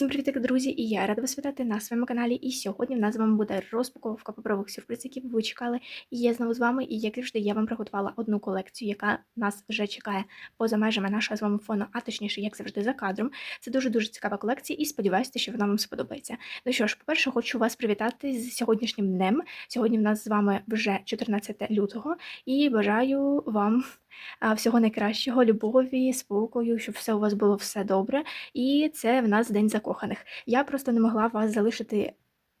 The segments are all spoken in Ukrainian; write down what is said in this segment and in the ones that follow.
Всім привіт, друзі! І я рада вас вітати на своєму каналі. І сьогодні в нас з вами буде розпаковка паперових сюрпризів, які ви чекали. І я знову з вами. І як завжди, я вам приготувала одну колекцію, яка нас вже чекає поза межами нашого з вами фону, а точніше, як завжди, за кадром. Це дуже дуже цікава колекція, і сподіваюся, що вона вам сподобається. Ну що ж, по-перше, хочу вас привітати з сьогоднішнім днем. Сьогодні в нас з вами вже 14 лютого, і бажаю вам. Всього найкращого, любові, спокою, щоб все у вас було все добре. І це в нас день закоханих. Я просто не могла вас залишити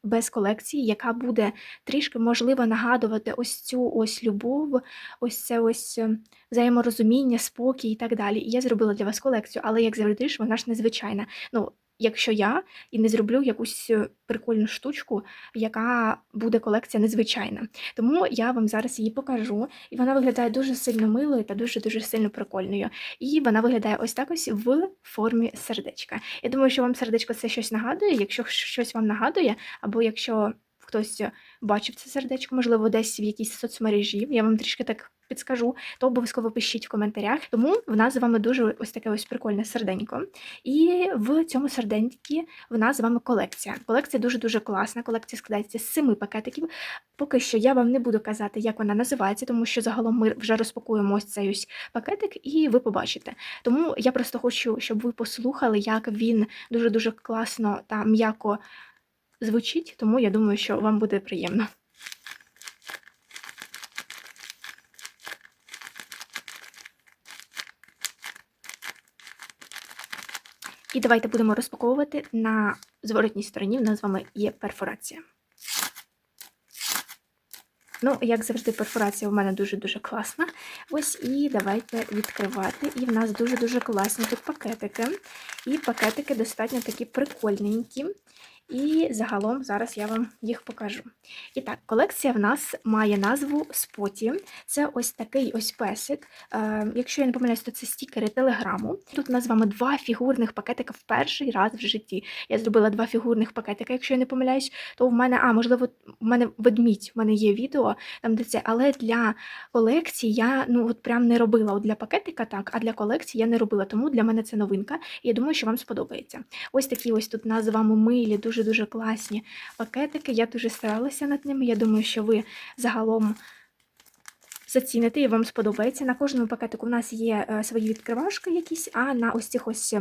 без колекції, яка буде трішки можливо нагадувати ось цю ось любов, ось це ось е, взаєморозуміння, спокій і так далі. І я зробила для вас колекцію, але як завжди ж вона ж незвичайна. Ну, якщо я і не зроблю якусь е, прикольну штучку, яка буде колекція незвичайна. Тому я вам зараз її покажу, і вона виглядає дуже сильно милою та дуже-дуже сильно прикольною. І вона виглядає ось так ось в формі сердечка. Я думаю, що вам сердечко це щось нагадує. Якщо щось вам нагадує, або якщо хтось бачив це сердечко, можливо, десь в якійсь соцмережі, я вам трішки так підскажу, то обов'язково пишіть в коментарях. Тому в нас з вами дуже ось таке ось прикольне серденько. І в цьому серденькі в нас з вами колекція. Колекція дуже-дуже класна. Колекція складається з семи пакетиків. Поки що я вам не буду казати, як вона називається, тому що загалом ми вже розпакуємо ось цей ось пакетик, і ви побачите. Тому я просто хочу, щоб ви послухали, як він дуже-дуже класно та м'яко звучить, тому я думаю, що вам буде приємно. І давайте будемо розпаковувати на зворотній стороні. В нас з вами є перфорація. Ну, як завжди, перфорація у мене дуже-дуже класна. Ось і давайте відкривати. І в нас дуже-дуже класні тут пакетики. І пакетики достатньо такі прикольненькі. І загалом зараз я вам їх покажу. І так, колекція в нас має назву Споті. Це ось такий ось песик. Е, Якщо я не помиляюсь, то це стікери телеграму. Тут у нас з вами два фігурних пакетика в перший раз в житті. Я зробила два фігурних пакетика, якщо я не помиляюсь, то в мене, а, можливо, в мене ведмідь, в мене є відео, там де це, але для колекції я ну от прям не робила. От для пакетика так, а для колекції я не робила. Тому для мене це новинка. І я думаю, що вам сподобається. Ось такі ось тут нас милі, дуже дуже класні пакетики. Я дуже старалася над ними. Я думаю, що ви загалом заціните і вам сподобається. На кожному пакетику в нас є е, свої відкривашки якісь, а на ось цих ось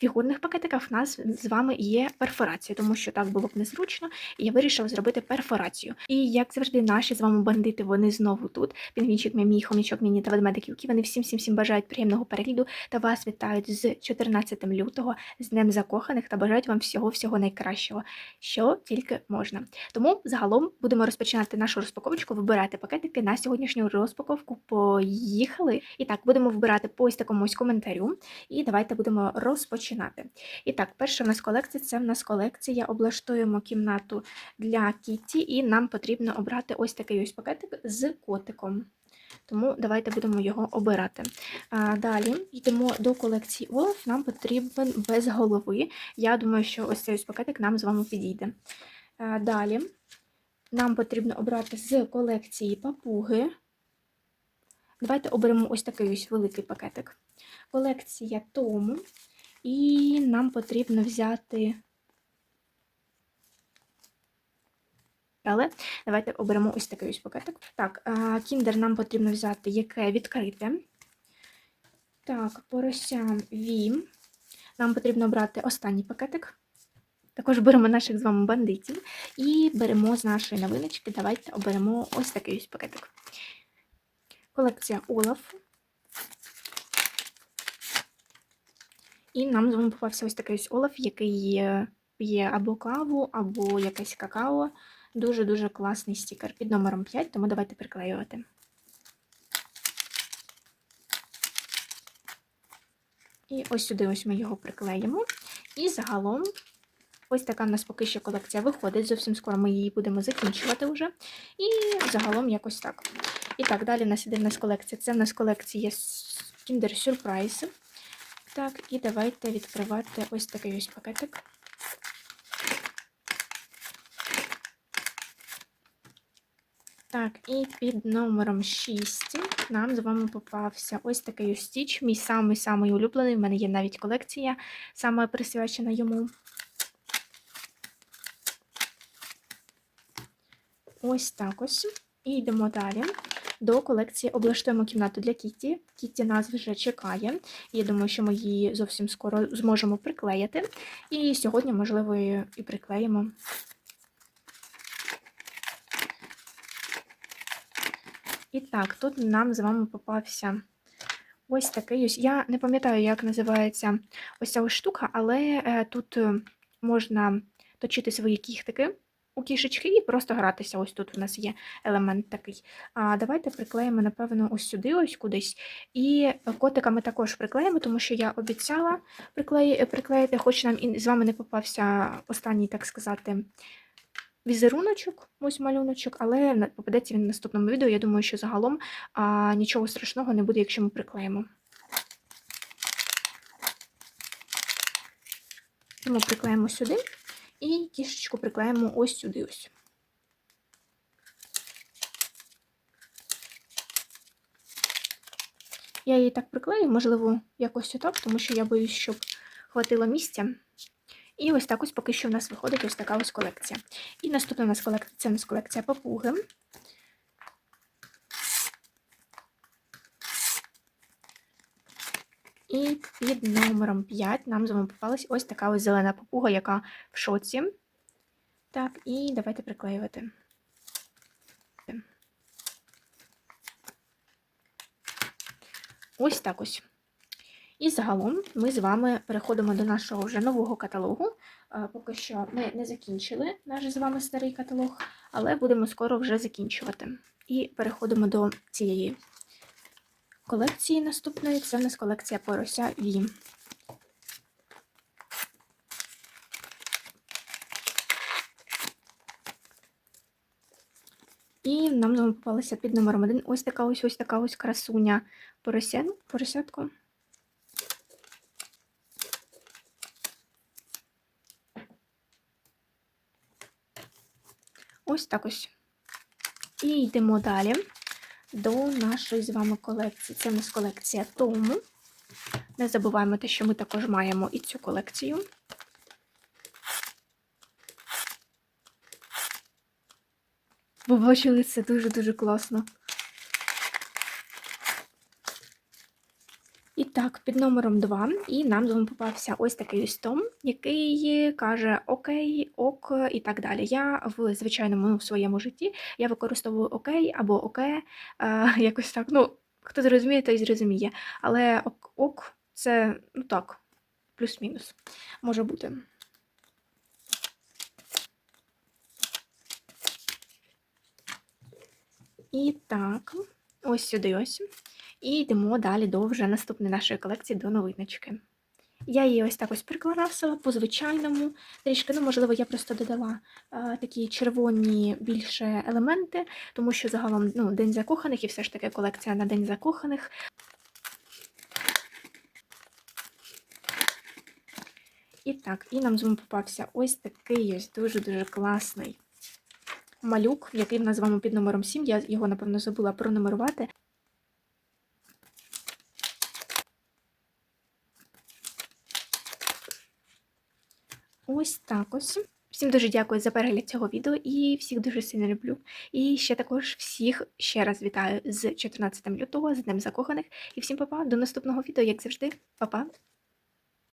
фігурних пакетиках в нас з вами є перфорація, тому що так було б незручно, і я вирішила зробити перфорацію. І як завжди, наші з вами бандити, вони знову тут. Пінгвінчик, мій, хомічок, міні та ведмедик Юкі. Вони всім всім всім бажають приємного перегляду та вас вітають з 14 лютого, з Днем Закоханих та бажають вам всього-всього найкращого, що тільки можна. Тому загалом будемо розпочинати нашу розпаковочку, вибирати пакетики на сьогоднішню розпаковку. Поїхали! І так, будемо вибирати по ось такому ось коментарю. І давайте будемо розпочинати. І так, перша в нас колекція це в нас колекція. Облаштуємо кімнату для Кіті, і нам потрібно обрати ось такий ось пакетик з котиком. Тому давайте будемо його обирати. А, Далі йдемо до колекції Олаф, нам потрібен без голови. Я думаю, що ось цей ось пакетик нам з вами підійде. А, Далі нам потрібно обрати з колекції папуги. Давайте оберемо ось такий ось великий пакетик. Колекція Тому. І нам потрібно взяти. Але давайте оберемо ось такий ось пакетик. Так, кіндер нам потрібно взяти яке відкрите. Так, порося Вім. Нам потрібно брати останній пакетик. Також беремо наших з вами бандитів і беремо з нашої новиночки. Давайте оберемо ось такий ось пакетик. Колекція Олаф. І нам з вами попався ось такий ось Олаф, який п'є або каву, або якесь какао. Дуже-дуже класний стікер під номером 5, тому давайте приклеювати. І ось сюди ось ми його приклеїмо. І загалом, ось така в нас поки що колекція виходить. Зовсім скоро ми її будемо закінчувати вже. І загалом якось так. І так, далі у нас іде в нас колекція. Це в нас колекція Kinder Surprise. Так, і давайте відкривати ось такий ось пакетик. Так, і під номером 6 нам з вами попався ось такий ось стіч, мій самий-самий улюблений. В мене є навіть колекція, саме присвячена йому. Ось так ось. І йдемо далі. До колекції облаштуємо кімнату для Кітті. Кітті нас вже чекає. Я думаю, що ми її зовсім скоро зможемо приклеїти. І сьогодні, можливо, і приклеїмо. І так, тут нам з вами попався ось такий ось. Я не пам'ятаю, як називається ось ця ось штука, але е, тут е, можна точити свої кіхтики у кішечки і просто гратися. Ось тут у нас є елемент такий. А давайте приклеїмо, напевно, ось сюди, ось кудись. І котика ми також приклеїмо, тому що я обіцяла приклеї, приклеїти, хоч нам і з вами не попався останній, так сказати, візеруночок, ось малюночок, але попадеться він в наступному відео. Я думаю, що загалом а, нічого страшного не буде, якщо ми приклеїмо. Тому приклеїмо сюди і кішечку приклеїмо ось сюди. ось. Я її так приклею, можливо, якось отак, тому що я боюсь, щоб хватило місця. І ось так ось поки що в нас виходить ось така ось колекція. І наступна у нас колекція це у нас колекція папуги. І під номером 5 нам з вами попалась ось така ось зелена папуга, яка в шоці. Так, і давайте приклеювати. Ось так ось. І загалом ми з вами переходимо до нашого вже нового каталогу. Е, Поки що ми не закінчили наш з вами старий каталог, але будемо скоро вже закінчувати. І переходимо до цієї колекції наступної. Це в нас колекція порося Ві. І нам з вами попалася під номером один ось така ось ось така ось красуня поросян, поросятко. Ось так ось. І йдемо далі до нашої з вами колекції. Це у нас колекція Тому. Не забуваємо те, що ми також маємо і цю колекцію. Ви бачили, це дуже-дуже класно. Так, під номером 2, і нам з вами попався ось такий ось том, який каже окей, ок і так далі. Я в звичайному своєму житті я використовую окей або оке, е, якось так. Ну, хто зрозуміє, той зрозуміє. Але ок, ок це, ну так, плюс-мінус може бути. І так, ось сюди ось. І йдемо далі до вже наступної нашої колекції до новиночки. Я її ось так ось прикласила по-звичайному. Трішки, ну, можливо, я просто додала е, такі червоні більше елементи, тому що загалом ну, День закоханих і все ж таки колекція на День закоханих. І так, і нам з вами попався ось такий ось дуже-дуже класний малюк, який в нас з вами під номером 7. Я його, напевно, забула пронумерувати. Ось так ось. Всім дуже дякую за перегляд цього відео і всіх дуже сильно люблю. І ще також всіх ще раз вітаю з 14 лютого, з Днем Закоханих. І всім па-па, до наступного відео, як завжди, Па-па!